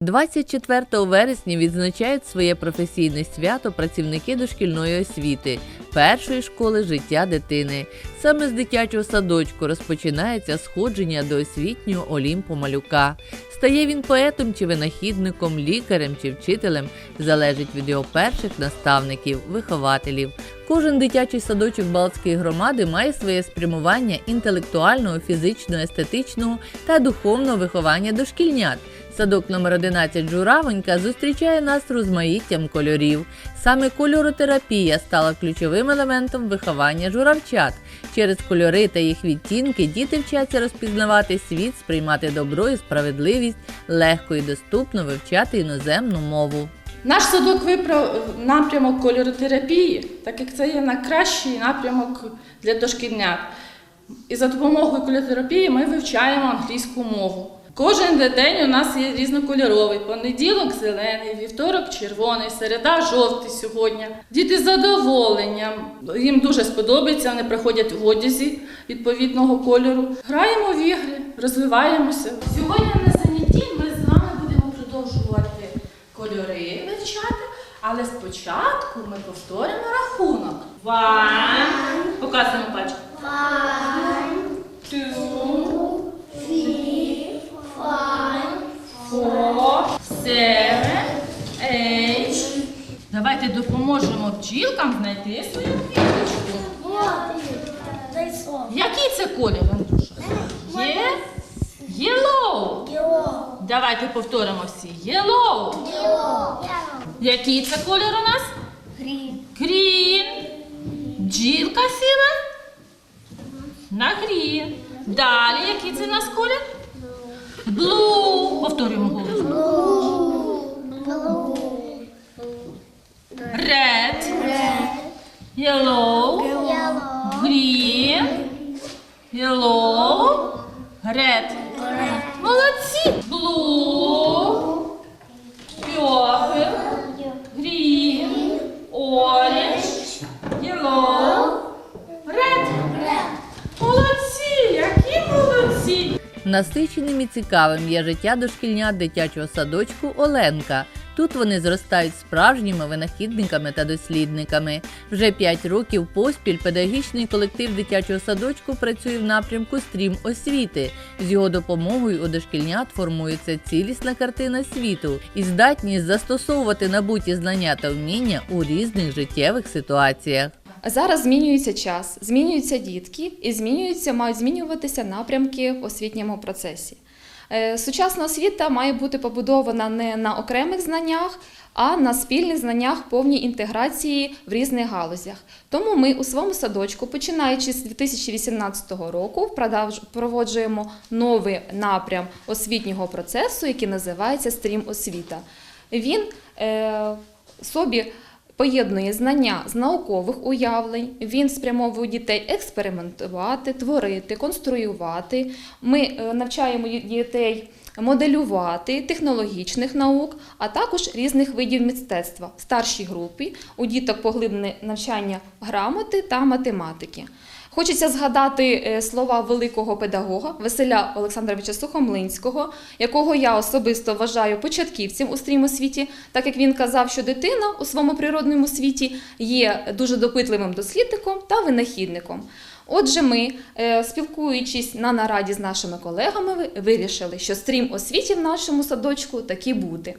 24 вересня відзначають своє професійне свято працівники дошкільної освіти, першої школи життя дитини. Саме з дитячого садочку розпочинається сходження до освітнього Олімпу малюка. Стає він поетом чи винахідником, лікарем чи вчителем залежить від його перших наставників, вихователів. Кожен дитячий садочок Балтської громади має своє спрямування інтелектуального, фізичного, естетичного та духовного виховання дошкільнят. Садок номер 11 Журавонька зустрічає нас розмаїттям кольорів. Саме кольоротерапія стала ключовим елементом виховання журавчат. Через кольори та їх відтінки діти вчаться розпізнавати світ, сприймати добро і справедливість, легко і доступно вивчати іноземну мову. Наш садок вибрав напрямок кольоротерапії, так як це є найкращий напрямок для дошкільнят. І за допомогою кольоротерапії ми вивчаємо англійську мову. Кожен день у нас є різнокольоровий. Понеділок зелений, вівторок червоний, середа жовтий сьогодні. Діти з задоволенням. Їм дуже сподобається, вони приходять в одязі відповідного кольору. Граємо в ігри, розвиваємося. Сьогодні на занятті ми з вами будемо продовжувати кольори вивчати, але спочатку ми повторимо рахунок. One. Показуємо пальчик. One, two, Давайте допоможемо бджілкам знайти свою квіточку. Який це колір, Андрюша? Є? Yellow. Давайте повторимо всі. Yellow. Який це колір у нас? Грін. Green. Бджілка сіла? На green. Далі який це у нас колір? Blue. Повторюємо голос. Yellow. Green. Yellow. Red. Молодці. Blue. Purple. Green. Orange. Yellow. Red. Молодці. Які молодці. Насиченим і цікавим є життя дошкільнят дитячого садочку Оленка. Тут вони зростають справжніми винахідниками та дослідниками. Вже 5 років поспіль педагогічний колектив дитячого садочку працює в напрямку стрім освіти. З його допомогою у дошкільнят формується цілісна картина світу і здатність застосовувати набуті знання та вміння у різних життєвих ситуаціях. Зараз змінюється час, змінюються дітки і змінюються, мають змінюватися напрямки в освітньому процесі. Е, Сучасна освіта має бути побудована не на окремих знаннях, а на спільних знаннях повній інтеграції в різних галузях. Тому ми у своєму садочку, починаючи з 2018 року, проводжуємо новий напрям освітнього процесу, який називається стрім освіта. Він е, собі поєднує знання з наукових уявлень. Він спрямовує дітей експериментувати, творити, конструювати. Ми е, навчаємо дітей моделювати технологічних наук, а також різних видів мистецтва. В старшій групі у діток поглиблене навчання грамоти та математики. Хочеться згадати е, слова великого педагога Василя Олександровича Сухомлинського, якого я особисто вважаю початківцем у стрімосвіті, так як він казав, що дитина у своєму природному світі є дуже допитливим дослідником та винахідником. Отже, ми, е, спілкуючись на нараді з нашими колегами, вирішили, що стрім освіті в нашому садочку таки буде.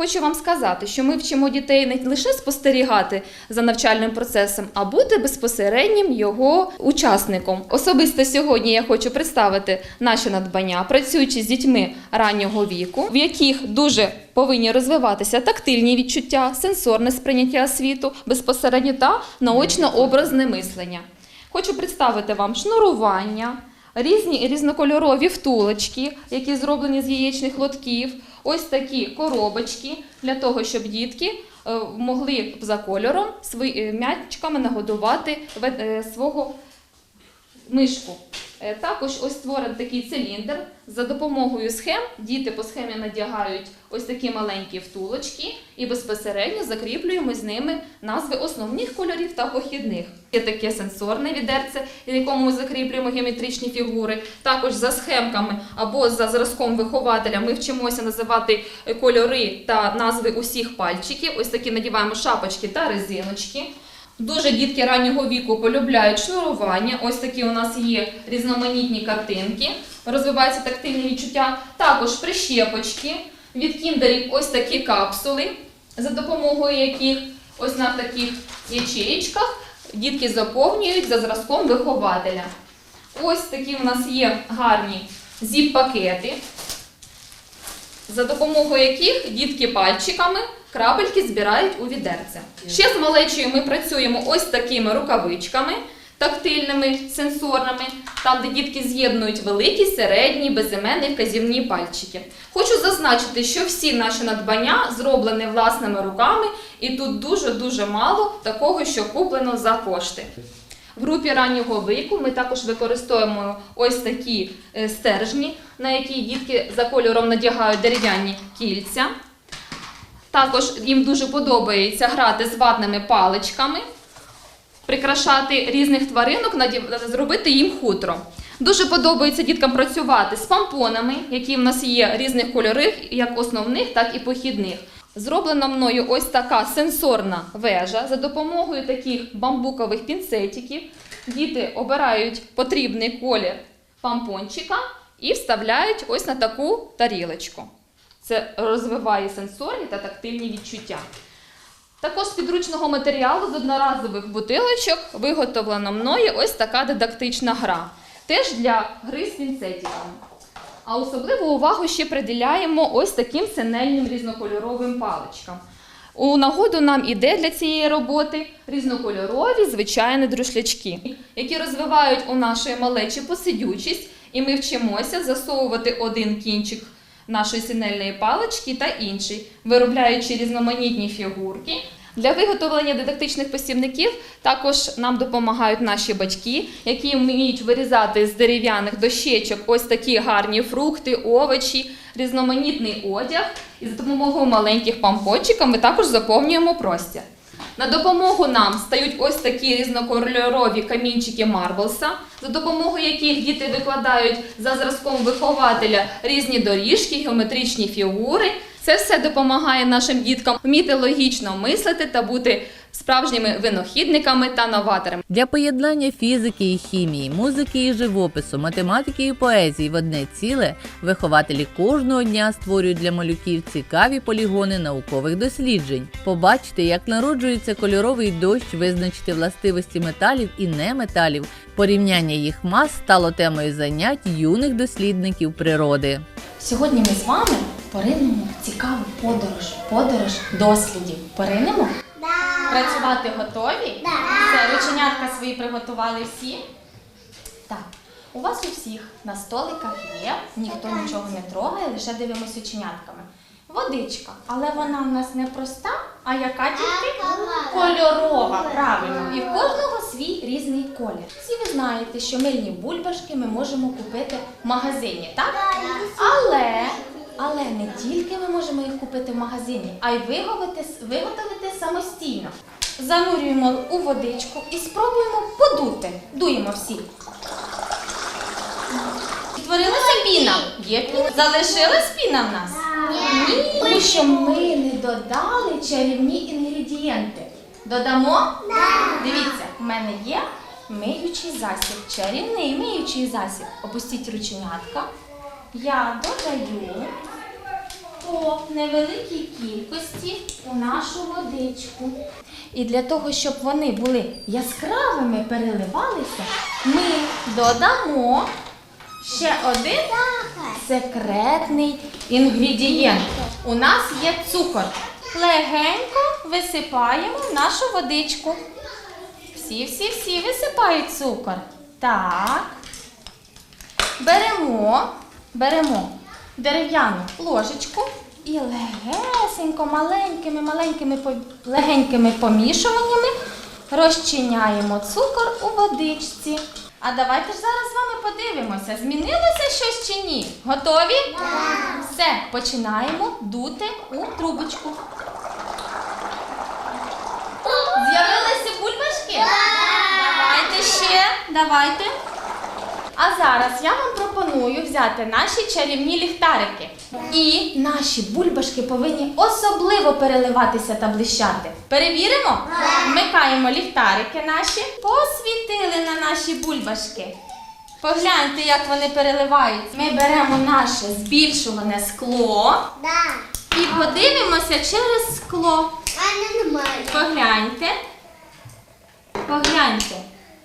Хочу вам сказати, що ми вчимо дітей не лише спостерігати за навчальним процесом, а бути безпосереднім його учасником. Особисто сьогодні я хочу представити наші надбання, працюючи з дітьми раннього віку, в яких дуже повинні розвиватися тактильні відчуття, сенсорне сприйняття світу, безпосередньо та наочно-образне мислення. Хочу представити вам шнурування, різні різнокольорові втулочки, які зроблені з яєчних лотків, ось такі коробочки для того, щоб дітки е, могли за кольором е, м'ячками нагодувати е, свого мишку. Е, Також ось створений такий циліндр. За допомогою схем діти по схемі надягають ось такі маленькі втулочки і безпосередньо закріплюємо з ними назви основних кольорів та похідних. Є таке сенсорне відерце, в якому ми закріплюємо геометричні фігури. Також за схемками або за зразком вихователя ми вчимося називати е, кольори та назви усіх пальчиків. Ось такі надіваємо шапочки та резиночки. Дуже дітки раннього віку полюбляють шнурування. Ось такі у нас є різноманітні картинки, розвиваються тактильні відчуття. Також прищепочки від кіндерів ось такі капсули, за допомогою яких ось на таких ячеєчках дітки заповнюють за зразком вихователя. Ось такі у нас є гарні зіп-пакети, за допомогою яких дітки пальчиками крапельки збирають у відерце. Ще з малечою ми працюємо ось такими рукавичками тактильними, сенсорними, там, де дітки з'єднують великі, середні, безіменні вказівні пальчики. Хочу зазначити, що всі наші надбання зроблені власними руками, і тут дуже-дуже мало такого, що куплено за кошти. В групі раннього віку ми також використовуємо ось такі е, стержні, на які дітки за кольором надягають дерев'яні кільця. Також їм дуже подобається грати з ватними паличками, прикрашати різних тваринок, зробити їм хутро. Дуже подобається діткам працювати з помпонами, які в нас є різних кольорів, як основних, так і похідних. Зроблена мною ось така сенсорна вежа за допомогою таких бамбукових пінцетиків. Діти обирають потрібний колір помпончика і вставляють ось на таку тарілочку. Це розвиває сенсорні та тактильні відчуття. Також з підручного матеріалу з одноразових бутилочок виготовлена мною ось така дидактична гра. Теж для гри з пінцетиками. А особливу увагу ще приділяємо ось таким синельним різнокольоровим паличкам. У нагоду нам іде для цієї роботи різнокольорові звичайні друшлячки, які розвивають у нашої малечі посидючість, і ми вчимося засовувати один кінчик нашої синельної палички та інший, виробляючи різноманітні фігурки. Для виготовлення дидактичних посібників також нам допомагають наші батьки, які вміють вирізати з дерев'яних дощечок ось такі гарні фрукти, овочі, різноманітний одяг. І за допомогою маленьких пампочків ми також заповнюємо простір. На допомогу нам стають ось такі різнокольорові камінчики Марблса, за допомогою яких діти викладають за зразком вихователя різні доріжки, геометричні фігури. Це все допомагає нашим діткам вміти логічно мислити та бути справжніми винахідниками та новаторами. Для поєднання фізики і хімії, музики і живопису, математики і поезії в одне ціле вихователі кожного дня створюють для малюків цікаві полігони наукових досліджень. Побачити, як народжується кольоровий дощ, визначити властивості металів і неметалів. Порівняння їх мас стало темою занять юних дослідників природи. Сьогодні ми з вами поринемо в цікаву подорож, подорож дослідів. Поринемо? Працювати готові? Все, рученятка свої приготували всі? Так. У вас у всіх на столиках є, ніхто нічого не трогає, лише дивимося оченятками. Водичка, але вона у нас не проста, а яка тільки кольорова, правильно. І в кожного свій різний колір. Всі ви знаєте, що мильні бульбашки ми можемо купити в магазині, так? Але, але не тільки ми можемо їх купити в магазині, а й виготовити, виготовити самостійно. Занурюємо у водичку і спробуємо подути. Дуємо всі. Створилася піна. Є піна. Залишилась піна в нас? Ні. Тому що ми не додали чарівні інгредієнти. Додамо? Дивіться, в мене є миючий засіб, чарівний миючий засіб. Опустіть рученятка. Я додаю по невеликій кількості у нашу водичку. І для того, щоб вони були яскравими, переливалися, ми додамо ще один секретний інгредієнт. У нас є цукор. Легенько висипаємо нашу водичку. Всі, всі, всі висипають цукор. Так. Беремо, беремо дерев'яну ложечку і легесенько, маленькими, маленькими, легенькими помішуваннями розчиняємо цукор у водичці. А давайте ж зараз з вами подивимося, змінилося щось чи ні? Готові? Так. Все, починаємо дути у трубочку. З'явилися бульбашки? Давайте ще, давайте. А зараз я вам пропоную взяти наші чарівні ліхтарики. І наші бульбашки повинні особливо переливатися та блищати. Перевіримо? Вмикаємо ліхтарики наші. Посвітили на наші бульбашки. Погляньте, як вони переливаються. Ми беремо наше збільшуване скло і подивимося через скло. Погляньте. Погляньте,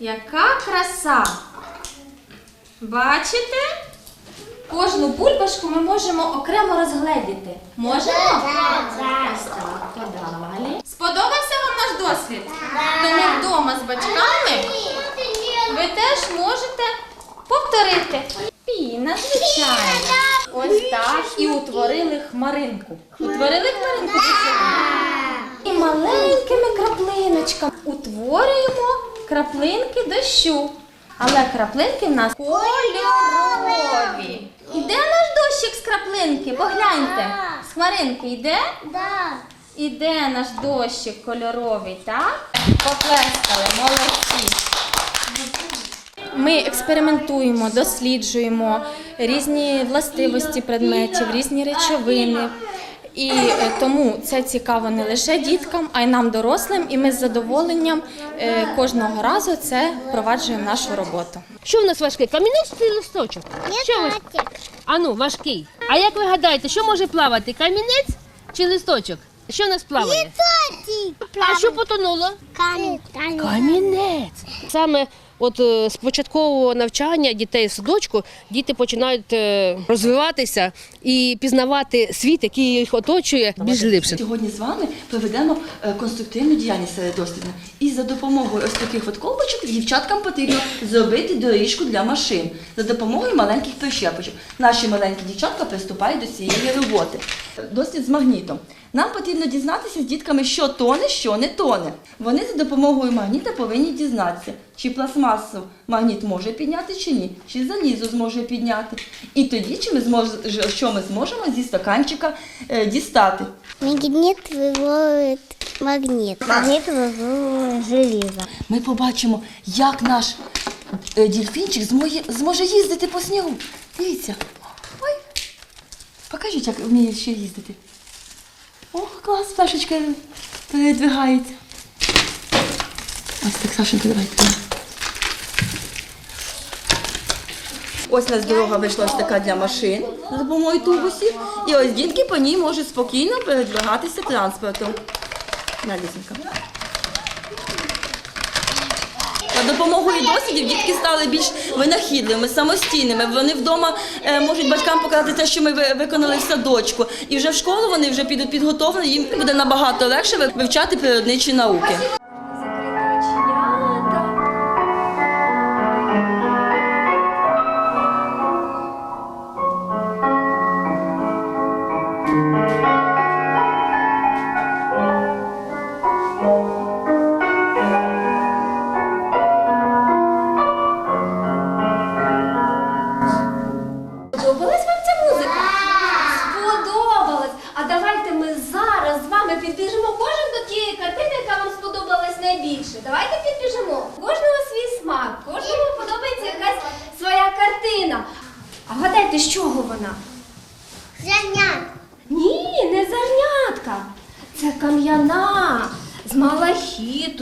яка краса. Бачите? Кожну бульбашку ми можемо окремо розгледіти. Можемо? Ось так, подалі. Сподобався вам наш досвід? Тому вдома з батьками ви теж можете повторити. Піна, звичайно. Ось так. І утворили хмаринку. Утворили хмаринку? І маленькими краплиночками утворюємо краплинки дощу. Але краплинки в нас кольорові. Іде наш дощик з краплинки, погляньте. З хмаринки йде? Да. Іде наш дощик кольоровий, так? Поплескали, молодці. Ми експериментуємо, досліджуємо різні властивості предметів, різні речовини. І е, тому це цікаво не лише діткам, а й нам, дорослим. І ми з задоволенням е, кожного разу це впроваджуємо в нашу роботу. Що в нас важке? Камінець чи листочок? Що ви? А ну, важкий. А як ви гадаєте, що може плавати? Камінець чи листочок? Що в нас плаває? А що потонуло? Камінь. Камінець. Саме от е, з початкового навчання дітей в садочку діти починають е, розвиватися і пізнавати світ, який їх оточує, більш глибше. Сьогодні з вами проведемо е, конструктивну діяльність середослідну. І за допомогою ось таких от колбочок дівчаткам потрібно зробити доріжку для машин за допомогою маленьких прищепочок. Наші маленькі дівчатка приступають до цієї роботи. Дослід з магнітом. Нам потрібно дізнатися з дітками, що тоне, що не тоне. Вони за допомогою магніта повинні дізнатися, чи пластмасу магніт може підняти чи ні, чи залізо зможе підняти. І тоді, чи ми змож... що ми зможемо зі стаканчика е, дістати. Магніт виводить магніт. Магніт виводить желізо. Ми побачимо, як наш е, дільфінчик зможе їздити по снігу. Дивіться. Покажіть, як вміє ще їздити. Ох, клас, Сашечка передвигається. Ось так, Сашенька, давайте. Ось у нас дорога вийшла ось така для машин за допомогою тубусів. І ось дітки по ній можуть спокійно передвигатися транспортом. На, Лізенька. За допомогою досвідів дітки стали більш винахідливими, самостійними. Вони вдома е, можуть батькам показати те, що ми ви- виконали в садочку. І вже в школу вони вже підуть підготовлені, їм буде набагато легше ви- вивчати природничі науки.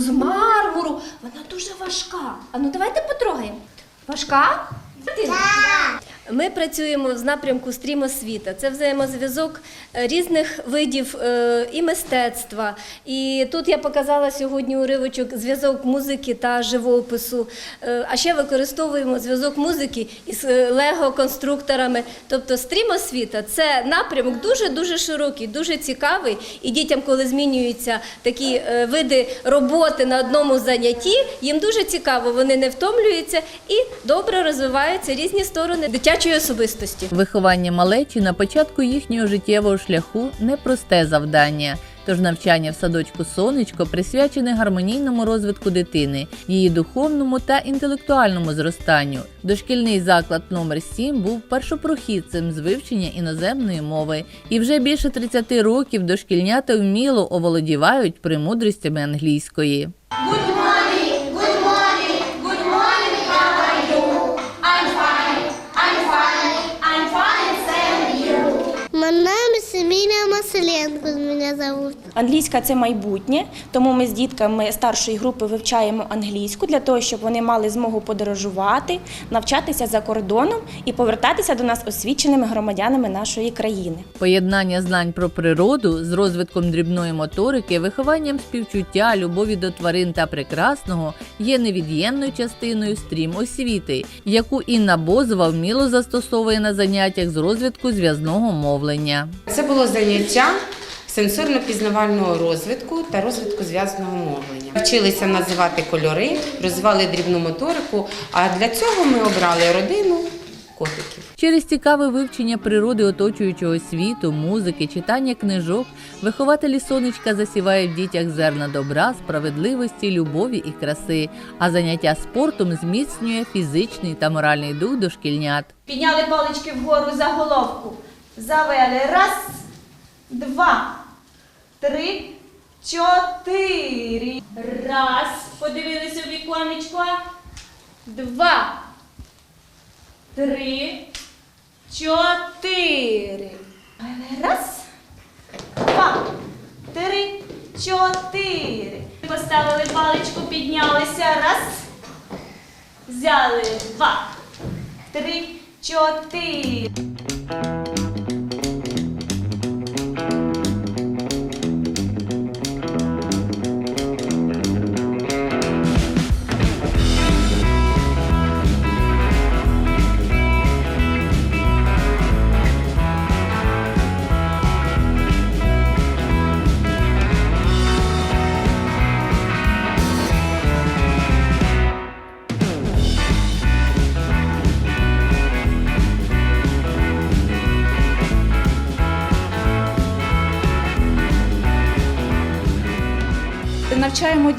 З мармуру. Вона дуже важка. А ну давайте потрогаємо. Важка? Ми працюємо з напрямку стрім освіта. Це взаємозв'язок е, різних видів е, і мистецтва. І тут я показала сьогодні уривочок зв'язок музики та живопису. Е, А ще використовуємо зв'язок музики із лего-конструкторами. Тобто стрім освіта це напрямок дуже дуже широкий, дуже цікавий. І дітям, коли змінюються такі види роботи на одному занятті, їм дуже цікаво, вони не втомлюються і добре розвиваються різні сторони дитячої особистості. Виховання малечі на початку їхнього життєвого шляху непросте завдання. Тож навчання в садочку сонечко присвячене гармонійному розвитку дитини, її духовному та інтелектуальному зростанню. Дошкільний заклад номер 7 був першопрохідцем з вивчення іноземної мови, і вже більше 30 років дошкільнята вміло оволодівають премудростями англійської. Семіна меня зовут. Англійська це майбутнє, тому ми з дітками старшої групи вивчаємо англійську для того, щоб вони мали змогу подорожувати, навчатися за кордоном і повертатися до нас освіченими громадянами нашої країни. Поєднання знань про природу з розвитком дрібної моторики, вихованням співчуття, любові до тварин та прекрасного є невід'ємною частиною стрім освіти, яку Інна Бозова вміло застосовує на заняттях з розвитку зв'язного мовлення. Це було заняття сенсорно-пізнавального розвитку та розвитку зв'язного мовлення. Вчилися називати кольори, розвивали дрібну моторику. А для цього ми обрали родину котиків. Через цікаве вивчення природи оточуючого світу, музики, читання книжок, вихователі сонечка засівають в дітях зерна добра, справедливості, любові і краси, а заняття спортом зміцнює фізичний та моральний дух дошкільнят. Підняли палички вгору за головку. Завели. Раз, два, три, чотири. Раз. Подивилися в віконечко. Два. Три. Чотири. Раз. Два. Три. Чотири. Поставили паличку, піднялися. Раз. Взяли. Два. Три. Чотири.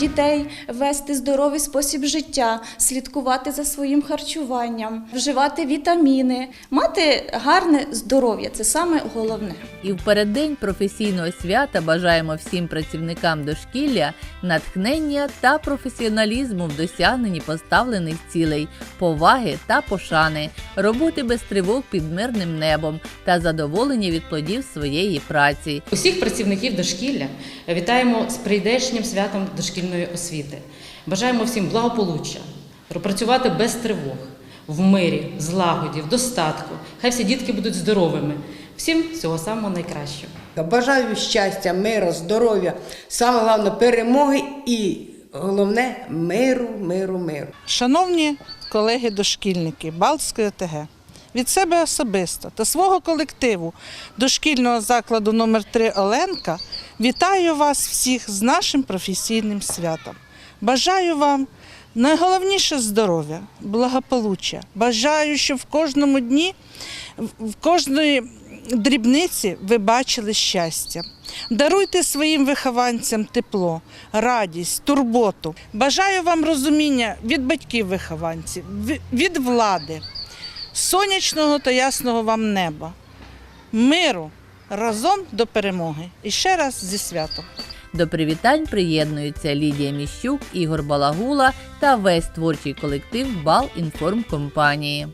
Дітей вести здоровий спосіб життя, слідкувати за своїм харчуванням, вживати вітаміни, мати гарне здоров'я це саме головне. І в переддень професійного свята бажаємо всім працівникам дошкілля натхнення та професіоналізму в досягненні поставлених цілей, поваги та пошани, роботи без тривог під мирним небом та задоволення від плодів своєї праці. Усіх працівників дошкілля вітаємо з прийдешнім святом дошкільної освіти. Бажаємо всім благополуччя, працювати без тривог, в мирі, злагоді, в достатку. Хай всі дітки будуть здоровими. Всім всього самого найкращого. Бажаю щастя, миру, здоров'я, саме головне перемоги і головне миру, миру, миру. Шановні колеги-дошкільники Балтської ОТГ, від себе особисто та свого колективу дошкільного закладу номер 3 Оленка вітаю вас всіх з нашим професійним святом. Бажаю вам найголовніше здоров'я, благополуччя. Бажаю, щоб в кожному дні, в кожної дрібниці ви бачили щастя. Даруйте своїм вихованцям тепло, радість, турботу. Бажаю вам розуміння від батьків-вихованців, від влади, сонячного та ясного вам неба, миру разом до перемоги. І ще раз зі святом. До привітань приєднуються Лідія Міщук, Ігор Балагула та весь творчий колектив Бал інформкомпанії.